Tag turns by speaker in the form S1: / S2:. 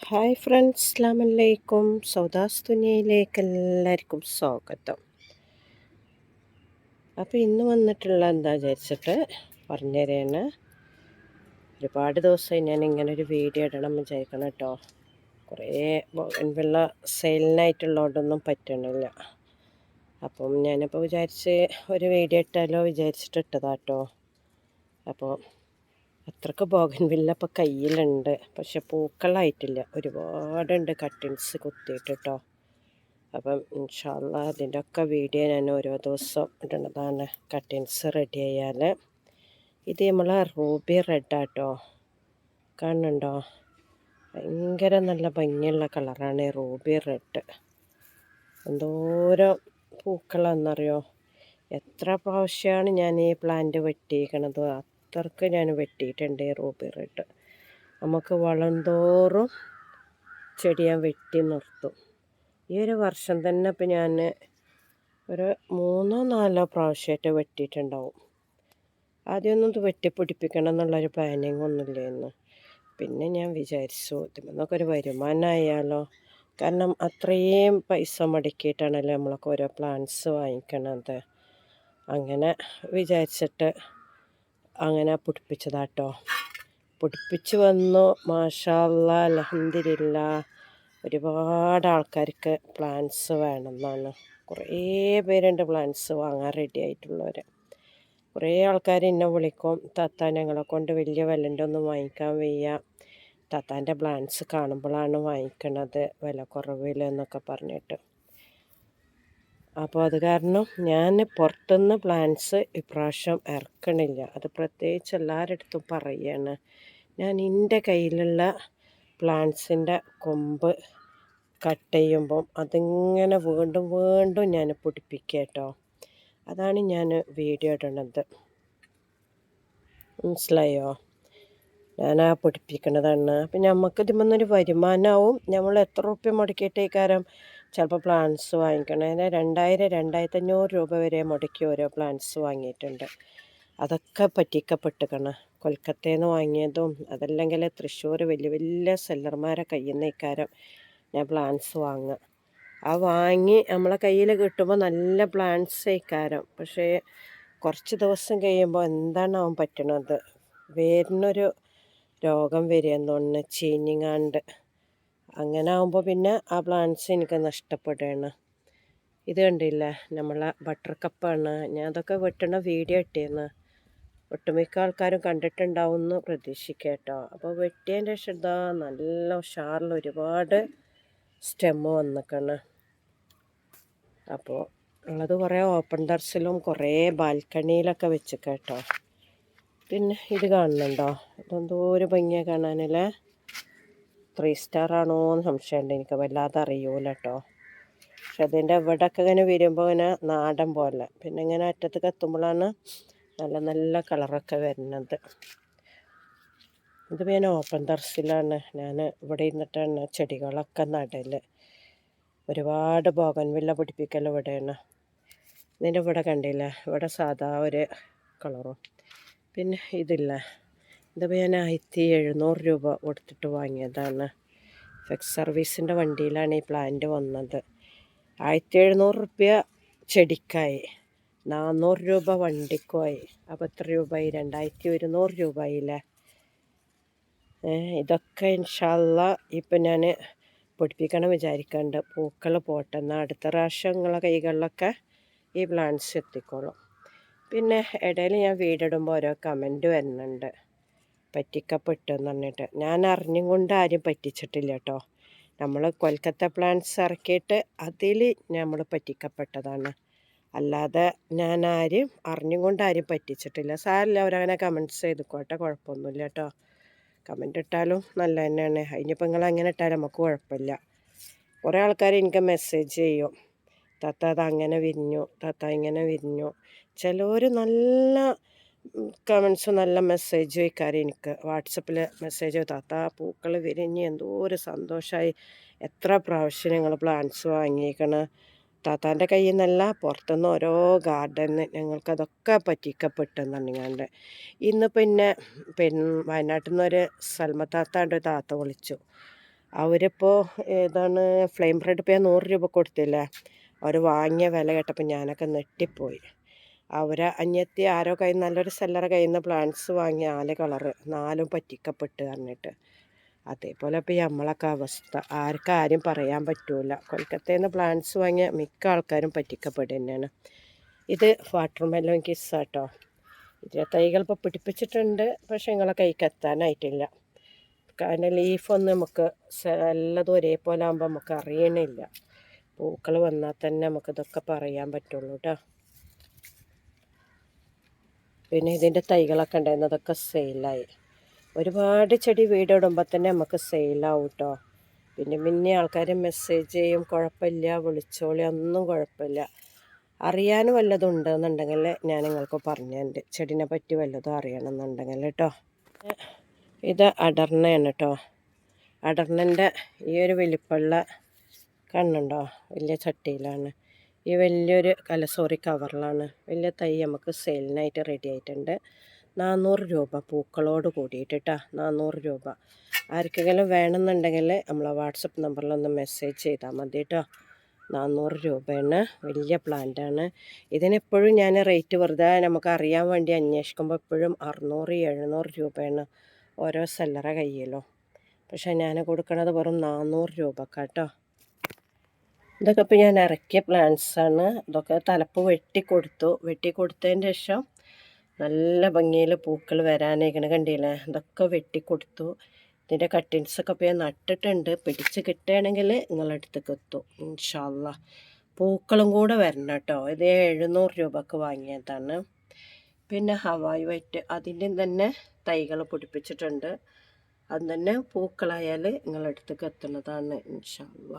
S1: Hi friends അസ്ലാമലൈക്കും സൗദാസ് തുനിയയിലേക്ക് എല്ലാവർക്കും സ്വാഗതം. അപ്പോൾ ഇന്ന് വന്നിട്ടുള്ള എന്താ വിചാരിച്ചിട്ട് പറഞ്ഞുതരാണ് ഒരുപാട് ദിവസമായി ഞാൻ ഇങ്ങനെ ഒരു വീഡിയോ ഇടണം വിചാരിക്കണം കേട്ടോ. കുറേ വെള്ള സെയിലിനായിട്ടുള്ളതുകൊണ്ടൊന്നും പറ്റണില്ല. അപ്പം ഞാനിപ്പോൾ വിചാരിച്ച് ഒരു വീഡിയോ ഇട്ടാലോ വിചാരിച്ചിട്ട് ഇട്ടതാട്ടോ. അപ്പോൾ അത്രയ്ക്ക് ബോഗൻവില്ല ഇപ്പോൾ കയ്യിലുണ്ട്. പക്ഷെ പൂക്കളായിട്ടില്ല. ഒരുപാടുണ്ട് കട്ടിങ്സ് കുത്തിയിട്ട് കേട്ടോ അപ്പം ഇൻഷാല്ല അതിന്റെ ഒക്കെ വീഡിയോ ഞാൻ ഓരോ ദിവസം ഇടുന്നതാണ് കട്ടിങ്സ് റെഡി ആയാൽ ഇത് നമ്മൾ റൂബി റെഡാട്ടോ കാണുന്നുണ്ടോ? ഭയങ്കര നല്ല ഭംഗിയുള്ള കളറാണ് റൂബി റെഡ് എന്തോരം പൂക്കളാണെന്നറിയോ? എത്ര പ്രാവശ്യമാണ് ഞാൻ ഈ പ്ലാന്റ് വെട്ടിയിരിക്കണത്? അത്രയ്ക്ക് ഞാൻ വെട്ടിയിട്ടുണ്ട് റൂബി നമുക്ക് തോറും ചെടി ഞാൻ വെട്ടി നിർത്തും. ഈ ഒരു വർഷം തന്നെ ഇപ്പം ഞാൻ ഒരു മൂന്നോ നാലോ പ്രാവശ്യമായിട്ട് വെട്ടിയിട്ടുണ്ടാവും. ആദ്യമൊന്നും ഇത് വെട്ടിപ്പിടിപ്പിക്കണം എന്നുള്ളൊരു പ്ലാനിങ് ഒന്നുമില്ലായിരുന്നു പിന്നെ ഞാൻ വിചാരിച്ചു ഇതിമെന്നൊക്കെ ഒരു വരുമാനമായാലോ കാരണം അത്രയും പൈസ മുടക്കിയിട്ടാണല്ലോ നമ്മളൊക്കെ ഓരോ പ്ലാന്റ്സ് വാങ്ങിക്കണത്. അങ്ങനെ വിചാരിച്ചിട്ട് അങ്ങനെ പൊടിപ്പിച്ചതാട്ടോ പൊടിപ്പിച്ച് വന്നു. മാഷാല്ല അലഹന്തിരില്ല ഒരുപാട് ആൾക്കാർക്ക് പ്ലാൻസ് വേണമെന്നാണ്. കുറേ പേരുണ്ട് പ്ലാന്റ്സ് വാങ്ങാൻ റെഡി ആയിട്ടുള്ളവർ കുറേ ആൾക്കാർ എന്നെ വിളിക്കും. താത്ത ഞങ്ങളെ കൊണ്ട് വലിയ വിലന്റെ ഒന്നും വാങ്ങിക്കാൻ വയ്യ. താത്താന്റെ പ്ലാന്റ്സ് കാണുമ്പോഴാണ് വാങ്ങിക്കണത്. വില കുറവില്ല എന്നൊക്കെ പറഞ്ഞിട്ട്. അപ്പോൾ അത് കാരണം ഞാൻ പുറത്തുനിന്ന് പ്ലാന്റ്സ് ഇപ്രാവശ്യം ഇറക്കണില്ല അത് പ്രത്യേകിച്ച് എല്ലാവരുടെ അടുത്തും പറയുകയാണ് ഞാൻ എന്റെ കയ്യിലുള്ള പ്ലാന്റ്സിന്റെ കൊമ്പ് കട്ട് ചെയ്യുമ്പം അതിങ്ങനെ വീണ്ടും വീണ്ടും ഞാൻ പൊടിപ്പിക്കുക കേട്ടോ അതാണ് ഞാൻ വീഡിയോ ഇടണത്. മനസ്സിലായോ? ഞാൻ ആ പൊടിപ്പിക്കണതാണ് അപ്പം നമുക്ക് ഇതിമെന്നൊരു വരുമാനമാവും നമ്മൾ എത്ര റുപ്യ മുടക്കിയിട്ടേക്കാരം? ചിലപ്പോൾ പ്ലാന്റ്സ് വാങ്ങിക്കണം. അതിന് രണ്ടായിരം രണ്ടായിരത്തഞ്ഞൂറ് രൂപ വരെ മുടക്കി ഓരോ പ്ലാന്റ്സ് വാങ്ങിയിട്ടുണ്ട്. അതൊക്കെ പറ്റിക്കപ്പെട്ടുക്കണം. കൊൽക്കത്തയിൽ നിന്ന് വാങ്ങിയതും അതല്ലെങ്കിൽ തൃശ്ശൂർ വലിയ വലിയ സെല്ലർമാരെ കയ്യിൽ നിന്ന് ഇക്കാരം ഞാൻ പ്ലാന്റ്സ് വാങ്ങുക ആ വാങ്ങി നമ്മളെ കയ്യിൽ കിട്ടുമ്പോൾ നല്ല പ്ലാന്റ്സ് ഇക്കാരം പക്ഷേ കുറച്ച് ദിവസം കഴിയുമ്പോൾ എന്താണ് അവൻ പറ്റണത്? വേരിനൊരു രോഗം വരിക തോന്നുന്നു ചീഞ്ഞിങ്ങാണ്ട് അങ്ങനെ ആകുമ്പോൾ പിന്നെ ആ പ്ലാന്റ്സ് എനിക്ക് നഷ്ടപ്പെടുകയാണ്. ഇത് കണ്ടില്ലേ? നമ്മളെ ബട്ടർ കപ്പാണ് ഞാൻ അതൊക്കെ വെട്ടണ വീഡിയോ ഇട്ടിരുന്നു ഒട്ടുമിക്ക ആൾക്കാരും കണ്ടിട്ടുണ്ടാവും എന്ന് പ്രതീക്ഷിക്കുക കേട്ടോ അപ്പോൾ വെട്ടിയതിന്റെ ശേഷം നല്ല ഉഷാറിൽ ഒരുപാട് സ്റ്റെമ്മ് വന്നിക്കാണ്. അപ്പോൾ ഉള്ളത് കുറേ ഓപ്പൺ ടെറസിലും കുറേ ബാൽക്കണിയിലൊക്കെ വെച്ച് കേട്ടോ പിന്നെ ഇത് കാണുന്നുണ്ടോ? ഇതെന്തോ ഒരു ഭംഗിയാണ് കാണാനല്ലേ? ത്രീ സ്റ്റാർ ആണോ എന്ന് സംശയമുണ്ട്. എനിക്ക് വല്ലാതെ അറിയൂല കേട്ടോ പക്ഷെ അതിന്റെ ഇവിടെയൊക്കെ ഇങ്ങനെ വരുമ്പോൾ ഇങ്ങനെ നാടൻ പോലെ. പിന്നെ ഇങ്ങനെ അറ്റത്ത് എത്തുമ്പോഴാണ് നല്ല നല്ല കളറൊക്കെ വരുന്നത്. ഇത് ഞാൻ ഓപ്പൺ ടെറസിലാണ് ഞാൻ ഇവിടെ ഇരുന്നിട്ടാണ് ചെടികളൊക്കെ നടൽ ഒരുപാട് ബോഗൻവില്ല പിടിപ്പിക്കൽ ഇവിടെയാണ്. ഇതിന്റെ ഇവിടെ കണ്ടില്ല? ഇവിടെ സാധാ ഒരു കളറും. പിന്നെ ഇതില്ല? ഇതിപ്പോൾ ഞാൻ ആയിരത്തി എഴുന്നൂറ് രൂപ കൊടുത്തിട്ട് വാങ്ങിയതാണ്. ഫെക്സ് സർവീസിന്റെ വണ്ടിയിലാണ് ഈ പ്ലാന്റ് വന്നത്. ആയിരത്തി എഴുന്നൂറ് റുപ്യ ചെടിക്കായി. നാനൂറ് രൂപ വണ്ടിക്കുമായി അപ്പോൾ എത്ര രൂപയായി? രണ്ടായിരത്തി ഒരുന്നൂറ് രൂപയായില്ലേ ഇതൊക്കെ ഇൻഷാല്ല ഇപ്പം ഞാൻ പൊടിപ്പിക്കണം വിചാരിക്കുന്നുണ്ട് പൂക്കൾ പോട്ടെ. എന്നാൽ അടുത്ത പ്രാവശ്യം നിങ്ങളെ കൈകളിലൊക്കെ ഈ പ്ലാന്റ്സ് എത്തിക്കോളും. പിന്നെ ഇടയിൽ ഞാൻ വീടിടുമ്പോൾ ഓരോ കമന്റ് വരുന്നുണ്ട്. പറ്റിക്കപ്പെട്ടു എന്ന് പറഞ്ഞിട്ട് ഞാൻ അറിഞ്ഞും കൊണ്ട് ആരും പറ്റിച്ചിട്ടില്ല കേട്ടോ നമ്മൾ കൊൽക്കത്ത പ്ലാന്റ്സ് ഇറക്കിയിട്ട് അതിൽ നമ്മൾ പറ്റിക്കപ്പെട്ടതാണ്. അല്ലാതെ ഞാൻ ആരും അറിഞ്ഞും കൊണ്ട് ആരും പറ്റിച്ചിട്ടില്ല. സാറില്ല അവരങ്ങനെ കമന്റ്സ് ചെയ്തുക്കോട്ടെ കുഴപ്പമൊന്നുമില്ല കേട്ടോ കമന്റ് ഇട്ടാലും നല്ല തന്നെയാണ് അതിനിപ്പോൾ നിങ്ങൾ അങ്ങനെ ഇട്ടാലും നമുക്ക് കുഴപ്പമില്ല. കുറേ ആൾക്കാർ എനിക്ക് മെസ്സേജ് ചെയ്യും. താത്ത അത് അങ്ങനെ വിരിഞ്ഞു താത്ത ഇങ്ങനെ വിരിഞ്ഞു. ചിലവർ നല്ല കമൻസ് നല്ല മെസ്സേജ് വയ്ക്കാറ് എനിക്ക് വാട്സപ്പിൽ മെസ്സേജ് താത്ത പൂക്കൾ വിരിഞ്ഞ് എന്തോ ഒരു സന്തോഷമായി എത്ര പ്രാവശ്യം ഞങ്ങൾ പ്ലാന്റ്സ് വാങ്ങിയേക്കണ് താത്താന്റെ കയ്യിൽ നിന്നല്ല പുറത്തുനിന്ന് ഓരോ ഗാർഡനിൽ ഞങ്ങൾക്കതൊക്കെ പറ്റിക്കപ്പെട്ടെന്നുണ്ടെങ്കിൽ ഇന്ന് പിന്നെ പെൺ വയനാട്ടിൽ നിന്നൊരു സൽമ താത്താണ്ട് താത്ത വിളിച്ചു. അവരിപ്പോൾ ഏതാണ് ഫ്ലെയിം ഇപ്പോൾ ഞാൻ നൂറ് രൂപ കൊടുത്തില്ലേ? അവർ വാങ്ങിയ വില കേട്ടപ്പോൾ ഞാനൊക്കെ നെട്ടിപ്പോയി അവരെ അന്യത്തി ആരോ കയ്യിൽ നല്ലൊരു സെല്ലറെ കയ്യിൽ നിന്ന് പ്ലാന്റ്സ് വാങ്ങി നാല് കളറ് നാലും പറ്റിക്കപ്പെട്ട് പറഞ്ഞിട്ട്. അതേപോലെ ഇപ്പോൾ നമ്മളൊക്കെ അവസ്ഥ ആർക്കാരും പറയാൻ പറ്റൂല. കൊൽക്കത്തയിൽ നിന്ന് പ്ലാന്റ്സ് വാങ്ങിയ മിക്ക ആൾക്കാരും പറ്റിക്കപ്പെടുക തന്നെയാണ് ഇത് വാട്ടർ മെലോൺ കിസ്സാട്ടോ ഇതിലെ തൈകൾ ഇപ്പോൾ പിടിപ്പിച്ചിട്ടുണ്ട് പക്ഷേ നിങ്ങളെ കൈക്ക് എത്താനായിട്ടില്ല. കാരണം ലീഫൊന്നും നമുക്ക് എല്ലാതും ഒരേപോലെ ആകുമ്പോൾ നമുക്ക് അറിയണില്ല. പൂക്കൾ വന്നാൽ തന്നെ നമുക്ക് ഇതൊക്കെ പറയാൻ പറ്റുള്ളൂ കേട്ടോ പിന്നെ ഇതിന്റെ തൈകളൊക്കെ ഉണ്ടായിരുന്നു. അതൊക്കെ സെയിലായി ഒരുപാട് ചെടി വീടിടുമ്പോൾ തന്നെ നമുക്ക് സെയിലാവും കേട്ടോ പിന്നെ പിന്നെ ആൾക്കാർ മെസ്സേജ് ചെയ്യും കുഴപ്പമില്ല വിളിച്ചോളി ഒന്നും കുഴപ്പമില്ല. അറിയാനും വല്ലതും ഉണ്ടെന്നുണ്ടെങ്കിൽ ഞാൻ നിങ്ങൾക്ക് പറഞ്ഞുണ്ട് ചെടിനെ പറ്റി വല്ലതും അറിയണമെന്നുണ്ടെങ്കിൽ കേട്ടോ ഇത് അടർണയാണ് കേട്ടോ അടർണന്റെ ഈ ഒരു വലിപ്പമുള്ള കണ്ണുണ്ടോ? വലിയ ചട്ടിയിലാണ്. ഈ വലിയൊരു കലസോറി കവറിലാണ്. വലിയ തൈ നമുക്ക് സെയിലിനായിട്ട് റെഡി ആയിട്ടുണ്ട്. നാനൂറ് രൂപ പൂക്കളോട് കൂടിയിട്ട് കേട്ടോ നാനൂറ് രൂപ. ആർക്കെങ്കിലും വേണമെന്നുണ്ടെങ്കിൽ നമ്മളെ വാട്സപ്പ് നമ്പറിലൊന്ന് മെസ്സേജ് ചെയ്താൽ മതി കേട്ടോ നാനൂറ് രൂപയാണ്. വലിയ പ്ലാന്റാണ് ഇതിനെപ്പോഴും ഞാൻ റേറ്റ് വെറുതെ നമുക്ക് അറിയാൻ വേണ്ടി അന്വേഷിക്കുമ്പോൾ എപ്പോഴും അറുന്നൂറ് എഴുന്നൂറ് രൂപയാണ് ഓരോ സെല്ലറെ കയ്യിലോ. പക്ഷേ ഞാൻ കൊടുക്കണത് വെറും നാനൂറ് രൂപക്കാട്ടോ ഇതൊക്കെ ഇപ്പോൾ ഞാൻ ഇറക്കിയ ആണ്. ഇതൊക്കെ തലപ്പ് വെട്ടി കൊടുത്തു. വെട്ടി ശേഷം നല്ല ഭംഗിയിൽ പൂക്കൾ വരാനേക്കണ കണ്ടില്ലേ? ഇതൊക്കെ വെട്ടി കൊടുത്തു. ഇതിന്റെ കട്ടിങ്സൊക്കെ ഇപ്പോൾ ഞാൻ നട്ടിട്ടുണ്ട്. പിടിച്ച് കിട്ടുകയാണെങ്കിൽ നിങ്ങളുടെ അടുത്തേക്ക് എത്തും. ഇൻഷാല്ല പൂക്കളും കൂടെ വരണം കേട്ടോ. ഇത് എഴുന്നൂറ് രൂപക്ക് വാങ്ങിയതാണ്. പിന്നെ ഹവായ് വൈറ്റ് അതിന്റെ തന്നെ തൈകൾ പിടിപ്പിച്ചിട്ടുണ്ട്. അത് തന്നെ പൂക്കളായാൽ നിങ്ങളുടെ അടുത്തേക്ക് എത്തുന്നതാണ്. ഇൻഷാല്ല